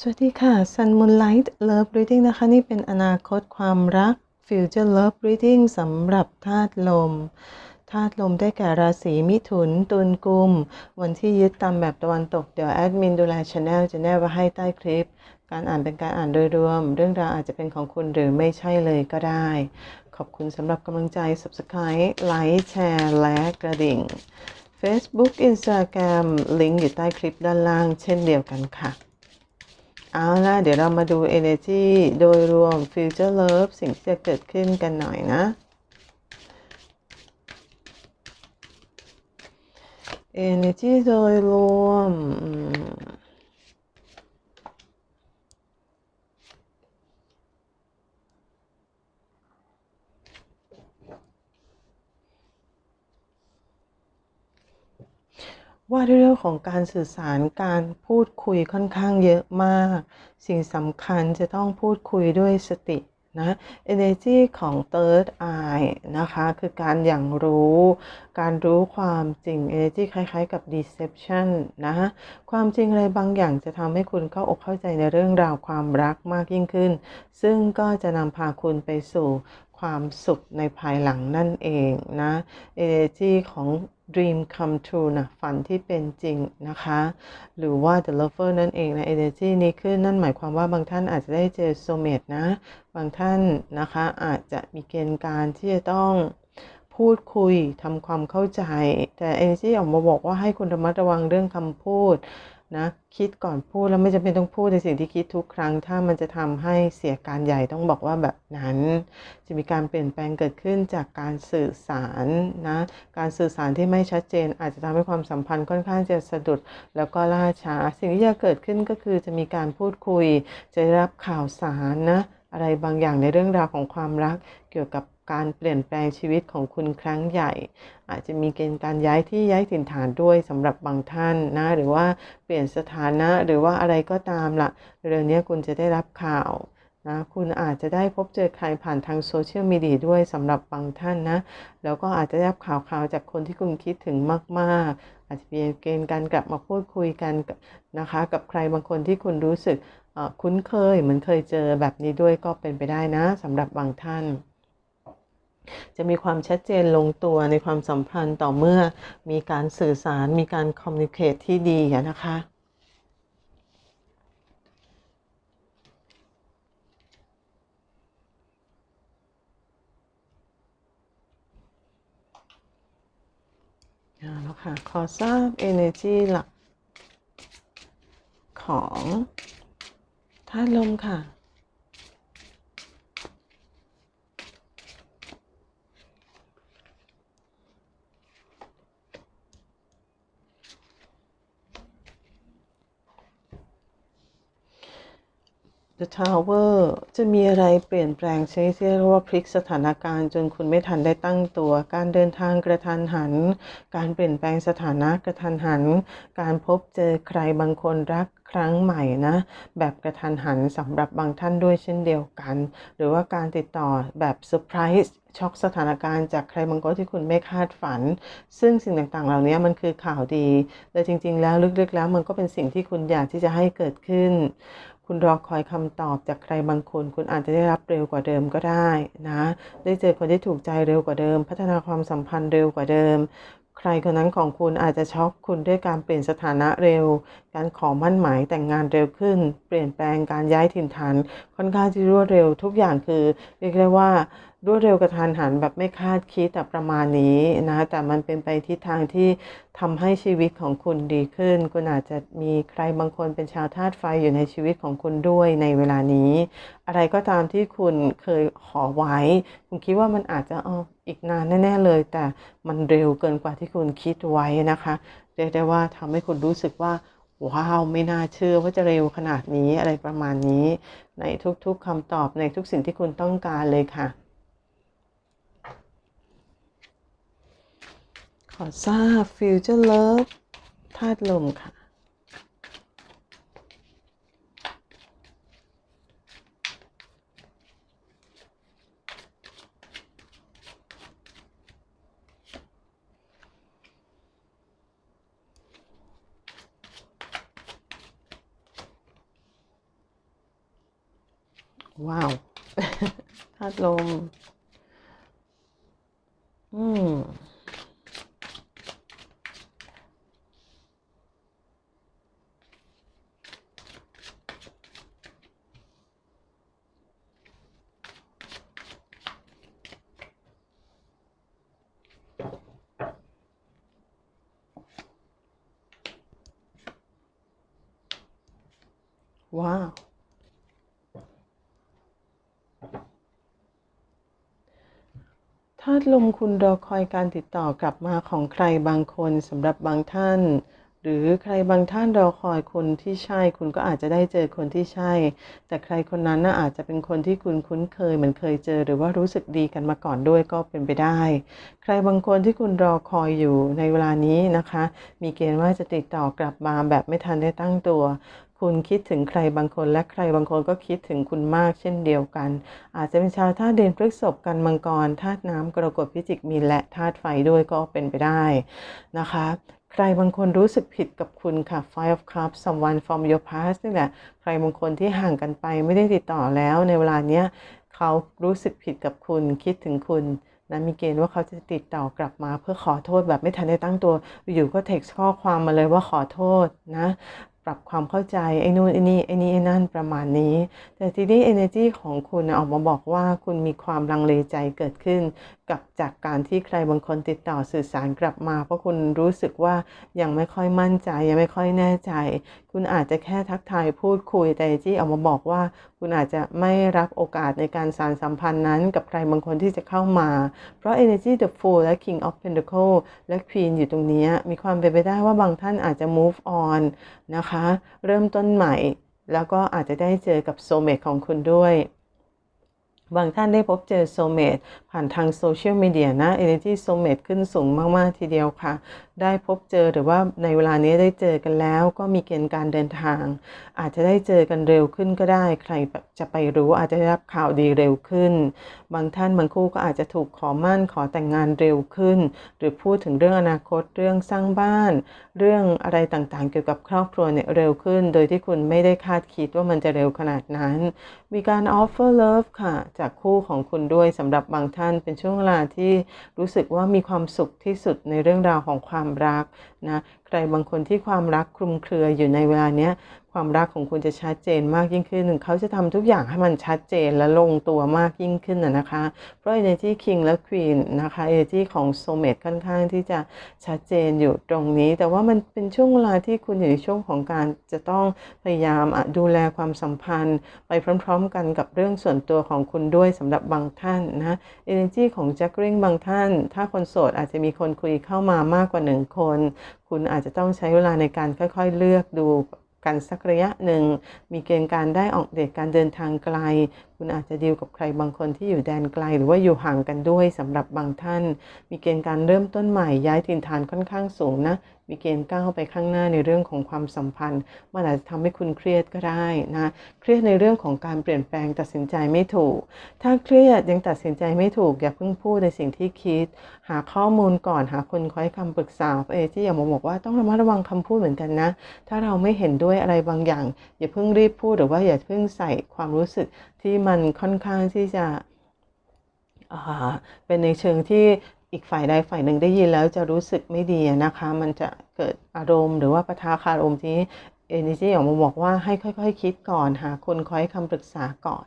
สวัสดีค่ะ Sun Moonlight Love Reading นะคะ นี่เป็นอนาคตความรัก Future Love Reading สำหรับธาตุลมธาตุลมได้แก่ราศีมิถุน ตุลกุม วันที่ยึดตามแบบตะวันตก เดี๋ยวแอดมินดูแลช anel จะแนบไว้ให้ใต้คลิป การอ่านเป็นการอ่านโดยรวม เรื่องราวอาจจะเป็นของคุณหรือไม่ใช่เลยก็ได้ ขอบคุณสำหรับกำลังใจ Subscribe ไลค์แชร์และกระดิ่ง Facebook Instagram ลิงก์อยู่ใต้คลิปด้านล่าง เช่นเดียวกันค่ะ เอาล่ะ เดี๋ยวเรามาดู Energy โดยรวม Future Love สิ่งที่จะเกิดขึ้นกันหน่อยนะ Energy โดยรวม ว่าด้วยเรื่องของการสื่อสารการพูดคุยค่อนข้างเยอะมาก สิ่งสำคัญจะต้องพูดคุยด้วยสตินะ energy ของ third eye นะคะ คือการอย่างรู้ การรู้ความจริง energy คล้ายๆกับ deception นะ ความจริงอะไรบางอย่างจะทำให้คุณเข้าอกเข้าใจในเรื่องราวความรักมากยิ่งขึ้น ซึ่งก็จะนำพาคุณไปสู่ความสุขในภายหลังนั่นเองนะ energy ของ dream come true นะฝันที่เป็นจริงนะคะ หรือว่า the lover นั่นเองนะ energy นี้ขึ้นนั่นหมายความว่าบางท่านอาจจะได้เจอ soulmate นะ บางท่านนะคะอาจจะมีเกณฑ์การที่จะต้องพูดคุยทำความเข้าใจ แต่ energy ออกมาบอกว่าให้คุณระมัดระวังเรื่องคำพูด นะคิดก่อนพูดแล้วไม่จำเป็นต้องพูดในสิ่งที่คิดทุกครั้ง ถ้ามันจะทำให้เสียการใหญ่ต้องบอกว่าแบบนั้น จะมีการเปลี่ยนแปลงเกิดขึ้นจากการสื่อสารนะการสื่อสารที่ไม่ชัดเจน อาจจะทำให้ความสัมพันธ์ค่อนข้างจะสะดุด แล้วก็ล่าช้า สิ่งที่จะเกิดขึ้นก็คือจะมีการพูดคุย จะได้รับข่าวสารนะอะไรบางอย่างในเรื่องราวของความรักเกี่ยวกับ การเปลี่ยนแปลงชีวิตของคุณครั้งใหญ่ อาจจะมีเกณฑ์การย้ายที่ย้ายถิ่นฐานด้วยสำหรับบางท่านนะหรือว่าเปลี่ยนสถานะหรือว่าอะไรก็ตามละเรื่องนี้คุณจะได้รับข่าวนะคุณอาจจะได้พบเจอใครผ่านทางโซเชียลมีเดียด้วยสำหรับบางท่านนะ แล้วก็อาจจะได้รับข่าวข่าวจากคนที่คุณคิดถึงมาก ๆ อาจจะมีเกณฑ์การกลับมาพูดคุยกันนะคะ กับใครบางคนที่คุณรู้สึกคุ้นเคยเหมือนเคยเจอแบบนี้ด้วยก็เป็นไปได้นะสำหรับบางท่าน จะมีความชัดเจนลงตัวในความสัมพันธ์ต่อเมื่อมีการสื่อสารมีการคอมมิวนิเคตที่ดีนะคะเอาละค่ะ ขอทราบ energy หลักของธาตุลมค่ะ The Tower จะมีอะไรเปลี่ยนแปลงชนิดที่เรียกว่าพลิกสถานการณ์จนคุณไม่ทันได้ตั้งตัว การเดินทางกระทันหัน การเปลี่ยนแปลงสถานะกระทันหัน การพบเจอใครบางคนรักครั้งใหม่นะ แบบกระทันหันสำหรับบางท่านด้วยเช่นเดียวกัน หรือว่าการติดต่อแบบเซอร์ไพรส์ช็อกสถานการณ์จากใครบางคนที่คุณไม่คาดฝัน ซึ่งสิ่งต่างๆ เหล่านี้มันคือข่าวดี แต่จริง ๆ แล้วลึกๆแล้วมันก็เป็นสิ่งที่คุณอยากที่จะให้เกิดขึ้น คุณรอคอยคำตอบจากใครบางคน คุณอาจจะได้รับเร็วกว่าเดิมก็ได้นะ ได้เจอคนที่ถูกใจเร็วกว่าเดิม พัฒนาความสัมพันธ์เร็วกว่าเดิม ใครคนนั้นของคุณอาจจะช็อกคุณด้วยการเปลี่ยนสถานะเร็ว การขอมั่นหมายแต่งงานเร็วขึ้น เปลี่ยนแปลงการย้ายถิ่นฐานค่อนข้างที่รวดเร็ว ทุกอย่างคือ เรียกได้ว่ารวดเร็วกระทันหันแบบไม่คาดคิดแต่ประมาณนี้นะแต่มันเป็นไปทิศทางที่ทำให้ชีวิตของคุณดีขึ้น คุณอาจจะมีใครบางคนเป็นชาวธาตุไฟอยู่ในชีวิตของคุณด้วยในเวลานี้ อะไรก็ตามที่คุณเคยขอไว้ คุณคิดว่ามันอาจจะ อีกนานแน่ ๆ เลย แต่มันเร็วเกินกว่าที่คุณคิดไว้นะคะเรียกได้ว่าทำให้คุณรู้สึกว่าว้าวไม่น่าเชื่อว่าจะเร็วขนาดนี้อะไรประมาณนี้ ในทุกๆคำตอบในทุกสิ่งที่คุณต้องการเลยค่ะ ขอทราบ Future Love ธาตุลมค่ะ อ ว้าวธาตุลม อืมว้าว ธา ตุลมคุณรอคอยการติดต่อกลับมาของใครบางคนสำหรับบางท่าน หรือใครบางท่านรอคอยคนที่ใช่ คุณก็อาจจะได้เจอคนที่ใช่ แต่ใครคนนั้นน่ะอาจจะเป็นคนที่คุณคุ้นเคยเหมือนเคยเจอ หรือว่ารู้สึกดีกันมาก่อนด้วยก็เป็นไปได้ ใครบางคนที่คุณรอคอยอยู่ในเวลานี้นะคะ มีเกณฑ์ว่าจะติดต่อกลับมาแบบไม่ทันได้ตั้งตัว คุณคิดถึงใครบางคน และใครบางคนก็คิดถึงคุณมากเช่นเดียวกัน อาจจะเป็นชาวธาตุเด่นพฤกษภกันมังกรธาตุน้ำกรกฎพิจิกมีและธาตุไฟด้วยก็เป็นไปได้นะคะใครบางคนรู้สึกผิดกับคุณค่ะ Five of Cups someone from your past นี่แหละใครบางคนที่ห่างกันไปไม่ได้ติดต่อแล้วในเวลาเนี้ยเขารู้สึกผิดกับคุณคิดถึงคุณนะมีเกณฑ์ว่าเขาจะติดต่อกลับมาเพื่อขอโทษแบบไม่ทันได้ตั้งตัว อยู่ก็เท็กซ์ข้อความมาเลยว่าขอโทษนะ ปรับความเข้าใจไอ้นู่นไอ้นี่ไอ้นี่ไอ้นั่นประมาณนี้ แต่ทีนี้ energy ของคุณนะออกมาบอกว่าคุณมีความลังเลใจเกิดขึ้น กับจากการที่ใครบางคนติดต่อสื่อสารกลับมา เพราะคุณรู้สึกว่ายังไม่ค่อยมั่นใจยังไม่ค่อยแน่ใจ คุณอาจจะแค่ทักทายพูดคุยแต่ที่ออกมาบอกว่า คุณอาจจะไม่รับโอกาสในการสานสัมพันธ์นั้น กับใครบางคนที่จะเข้ามา เพราะ energy the fool และ king of pentacle และ queen อยู่ตรงนี้ มีความเป็นไปได้ว่าบางท่านอาจจะ move on นะคะ เริ่มต้นใหม่ แล้วก็อาจจะได้เจอกับโซเมตของคุณด้วยบางท่านได้พบเจอโซเมตผ่านทางโซเชียลมีเดียนะ Energy โซเมตขึ้นสูงมาก ๆ ทีเดียวค่ะ ได้พบเจอหรือว่าในเวลานี้ได้เจอกันแล้ว ก็มีเกณฑ์การเดินทาง อาจจะได้เจอกันเร็วขึ้นก็ได้ ใครแบบจะไปรู้อาจจะได้รับข่าวดีเร็วขึ้น บางท่านบางคู่ก็อาจจะถูกขอมั่นขอแต่งงานเร็วขึ้น หรือพูดถึงเรื่องอนาคตเรื่องสร้างบ้าน เรื่องอะไรต่างๆ เกี่ยวกับครอบครัวเนี่ยเร็วขึ้น โดยที่คุณไม่ได้คาดคิดว่ามันจะเร็วขนาดนั้น มีการ offer love ค่ะ จากคู่ของคุณด้วยสำหรับบางท่านเป็นช่วงเวลาที่รู้สึกว่ามีความสุขที่สุดในเรื่องราวของความความรักนะใครบางคนที่ความรักคลุมเครืออยู่ในเวลาเนี้ย ความรักของคุณจะชัดเจนมากยิ่งขึ้นเขาจะทำทุกอย่างให้มันชัดเจนและลงตัวมากยิ่งขึ้นนะคะ เพราะ Energy King และ Queen นะคะ Energy ของ Soulmate ค่อนข้างที่จะชัดเจนอยู่ตรงนี้ แต่ว่ามันเป็นช่วงเวลาที่คุณอยู่ในช่วงของการจะต้องพยายามดูแลความสัมพันธ์ ไปพร้อม ๆ กันกับเรื่องส่วนตัวของคุณด้วยสำหรับบางท่านนะ Energy ของ Jackring บางท่าน ถ้าคนโสดอาจจะมีคนคุยเข้ามามากกว่าหนึ่งคน คุณอาจจะต้องใช้เวลาในการค่อย ๆ เลือกดู กันสักระยะหนึ่ง มีเกณฑ์การได้ออกเดทการเดินทางไกลคุณอาจจะดีลกับใครบางคนที่อยู่แดนไกล หรือว่าอยู่ห่างกันด้วยสำหรับบางท่าน มีเกณฑ์การเริ่มต้นใหม่ย้ายถิ่นฐานค่อนข้างสูงนะ มีเกณฑ์ก้าวไปข้างหน้าในเรื่องของความสัมพันธ์ มันอาจจะทำให้คุณเครียดก็ได้นะ เครียดในเรื่องของการเปลี่ยนแปลงตัดสินใจไม่ถูก ถ้าเครียดยังตัดสินใจไม่ถูก อย่าเพิ่งพูดในสิ่งที่คิด หาข้อมูลก่อนหาคนคอยคำปรึกษาเอที่อย่ามาบอกว่าต้องระมัดระวังคำพูดเหมือนกันนะ ถ้าเราไม่เห็นด้วยอะไรบางอย่าง อย่าเพิ่งรีบพูดหรือว่าอย่าเพิ่งใส่ความรู้สึกที่มันค่อนข้างที่จะเป็นในเชิงที่อีกฝ่ายใดฝ่ายหนึ่งได้ยินแล้วจะรู้สึกไม่ดีนะคะ มันจะเกิดอารมณ์หรือว่าปะทะคารมที่ Energy ออกมาบอกว่าให้ค่อยๆคคิดก่อนหาคนคอยคำปรึกษาก่อน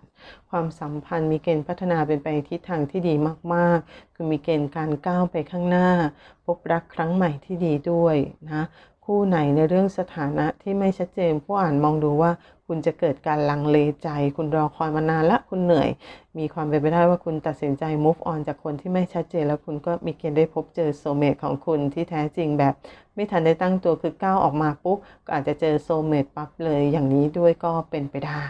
ความสัมพันธ์มีเกณฑ์พัฒนาเป็นไปทิศทางที่ดีมากๆ คือมีเกณฑ์การก้าวไปข้างหน้า พบรักครั้งใหม่ที่ดีด้วยนะคู่ไหนในเรื่องสถานะที่ไม่ชัดเจนผู้อ่านมองดูว่า คุณจะเกิดการลังเลใจ คุณรอคอยมานานละคุณเหนื่อย มีความเป็นไปได้ว่าคุณตัดสินใจ move on จากคนที่ไม่ชัดเจน แล้วคุณก็มีเกณฑ์ได้พบเจอโซเมตของคุณที่แท้จริงแบบ ไม่ทันได้ตั้งตัวคือก้าวออกมาปุ๊บก็อาจจะเจอโซเมตปั๊บเลยอย่างนี้ด้วยก็เป็นไปได้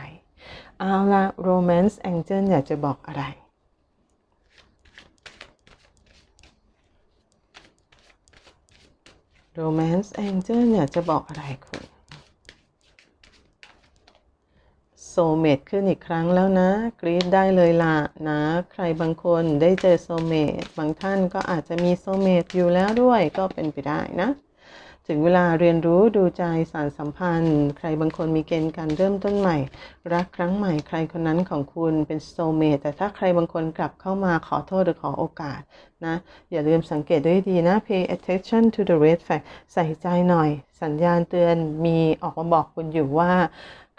เอาละ romance angel อยากจะบอกอะไร romance angel อยากจะบอกอะไรคุณโซ เมตขึ้นอีกครั้งแล้วนะ กรีดได้เลยล่ะนะ ใครบางคนได้เจอโซเมตบางท่านก็อาจจะมีโซเมตอยู่แล้วด้วยก็เป็นไปได้นะ ถึงเวลาเรียนรู้ดูใจสารสัมพันธ์ ใครบางคนมีเกณฑ์การเริ่มต้นใหม่ รักครั้งใหม่ใครคนนั้นของคุณเป็นโซเมตแต่ถ้าใครบางคนกลับเข้ามาขอโทษหรือขอโอกาสนะ อย่าลืมสังเกตด้วยดีนะ pay attention to the red flag ใส่ใจหน่อย สัญญาณเตือนมีออกมาบอกคุณอยู่ว่า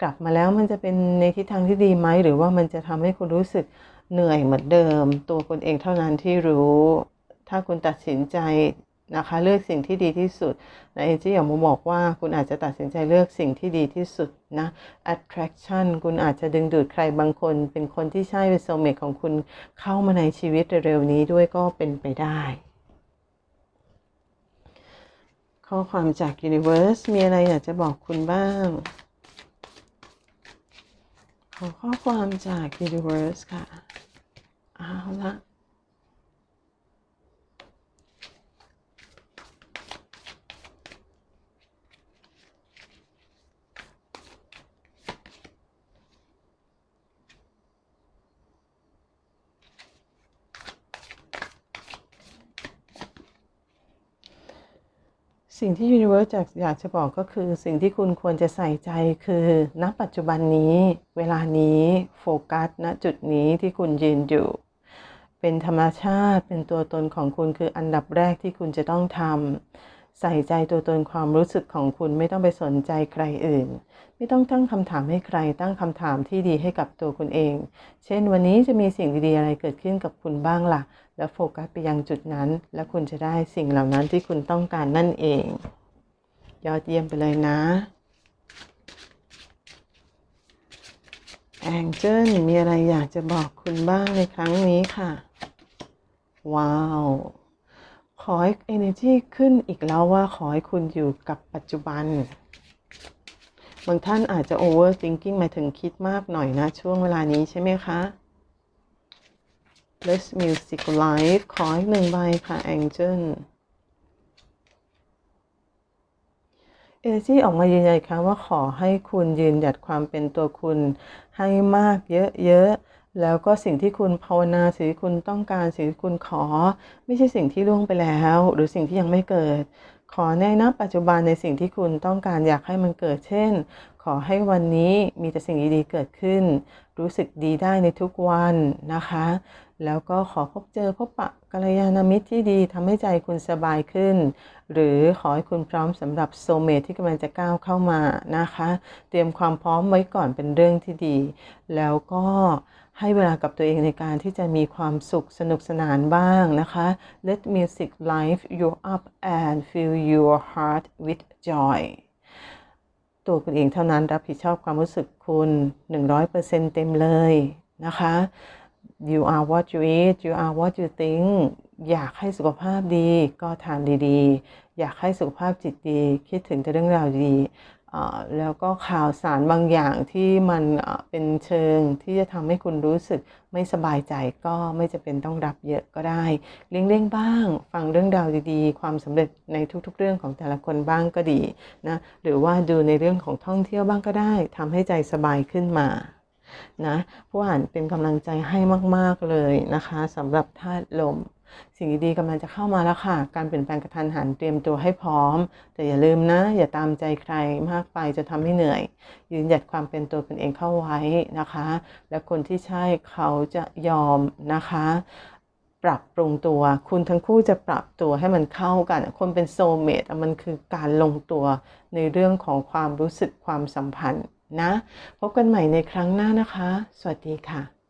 กลับมาแล้วมันจะเป็นในทิศทางที่ดีไหม หรือว่ามันจะทำให้คุณรู้สึกเหนื่อยเหมือนเดิม ตัวคุณเองเท่านั้นที่รู้ ถ้าคุณตัดสินใจนะคะเลือกสิ่งที่ดีที่สุดนะเอจี้อยามาบอกว่าคุณอาจจะตัดสินใจเลือกสิ่งที่ดีที่สุดนะ attraction คุณอาจจะดึงดูดใครบางคน เป็นคนที่ใช่เป็นโซเมตของคุณเข้ามาในชีวิตเร็วๆนี้ด้วยก็เป็นไปได้ ข้อความจาก Universe มีอะไรอยากจะบอกคุณบ้าง ขอข้อความจาก Universe ค่ะ เอาละ สิ่งที่ Universe อยากอยากจะบอกก็คือ สิ่งที่คุณควรจะใส่ใจคือณปัจจุบันนี้ เวลานี้โฟกัสณจุดนี้ที่คุณยืนอยู่ เป็นธรรมชาติเป็นตัวตนของคุณคืออันดับแรกที่คุณจะต้องทำ ใส่ใจตัวตนความรู้สึกของคุณไม่ต้องไปสนใจใครอื่น ไม่ต้องตั้งคำถามให้ใคร ตั้งคำถามที่ดีให้กับตัวคุณเอง เช่น วันนี้จะมีสิ่งดีๆอะไรเกิดขึ้นกับคุณบ้างล่ะ แล้วโฟกัสไปยังจุดนั้น และคุณจะได้สิ่งเหล่านั้นที่คุณต้องการนั่นเอง ยอดเยี่ยมไปเลยนะแองเจิลมีอะไรอยากจะบอกคุณบ้างในครั้งนี้ค่ะ ว้าว ขอให้ energy ขึ้นอีกแล้วว่าขอให้คุณอยู่กับปัจจุบัน บางท่านอาจจะ overthinking หมายถึงคิดมากหน่อยนะ ช่วงเวลานี้ใช่ไหมคะ Let's Music Live ขออีกหนึ่งใบค่ะ Angel Energy ออกมายืนยันค่ะว่าขอให้คุณยืนหยัดความเป็นตัวคุณให้มากเยอะๆ แล้วก็สิ่งที่คุณภาวนาสิ่งที่คุณต้องการสิ่งที่คุณขอ ไม่ใช่สิ่งที่ล่วงไปแล้ว หรือสิ่งที่ยังไม่เกิด ขอในณปัจจุบันในสิ่งที่คุณต้องการอยากให้มันเกิด เช่น ขอให้วันนี้มีแต่สิ่งดีๆเกิดขึ้น รู้สึกดีได้ในทุกวันนะคะ แล้วก็ขอพบเจอพบปะกัลยาณมิตรที่ดีทำให้ใจคุณสบายขึ้น หรือขอให้คุณพร้อมสำหรับโซเมทที่กำลังจะก้าวเข้ามานะคะ เตรียมความพร้อมไว้ก่อนเป็นเรื่องที่ดี แล้วก็ ให้เวลากับตัวเองในการที่จะมีความสุขสนุกสนานบ้างนะคะ Let music life you up and fill your heart with joy ตัวคุณเองเท่านั้นรับผิดชอบความรู้สึกคุณ 100%เต็มเลยนะคะ you are what you eat you are what you think อยากให้สุขภาพดีก็ทานดีๆ อยากให้สุขภาพจิตดี คิดถึงแต่เรื่องราวดี แล้วก็ข่าวสารบางอย่างที่มันเป็นเชิงที่จะทำให้คุณรู้สึกไม่สบายใจก็ไม่จะเป็นต้องรับเยอะก็ได้เลี่ยงๆบ้าง ฟังเรื่องราวดีๆ ความสำเร็จในทุกๆ เรื่องของแต่ละคนบ้างก็ดีนะหรือว่าดูในเรื่องของท่องเที่ยวบ้างก็ได้ทำให้ใจสบายขึ้นมานะผู้อ่านเป็นกำลังใจให้มากๆเลยนะคะสำหรับธาตุลม สิ่งดีๆกำลังจะเข้ามาแล้วค่ะ การเปลี่ยนแปลงกระทันหันเตรียมตัวให้พร้อม แต่อย่าลืมนะ อย่าตามใจใครมากไปจะทำให้เหนื่อย ยืนหยัดความเป็นตัวตนเองเข้าไว้นะคะ และคนที่ใช่เขาจะยอมนะคะปรับปรุงตัว คุณทั้งคู่จะปรับตัวให้มันเข้ากัน คนเป็นโซเมตมันคือการลงตัวในเรื่องของความรู้สึกความสัมพันธ์นะ พบกันใหม่ในครั้งหน้านะคะ สวัสดีค่ะ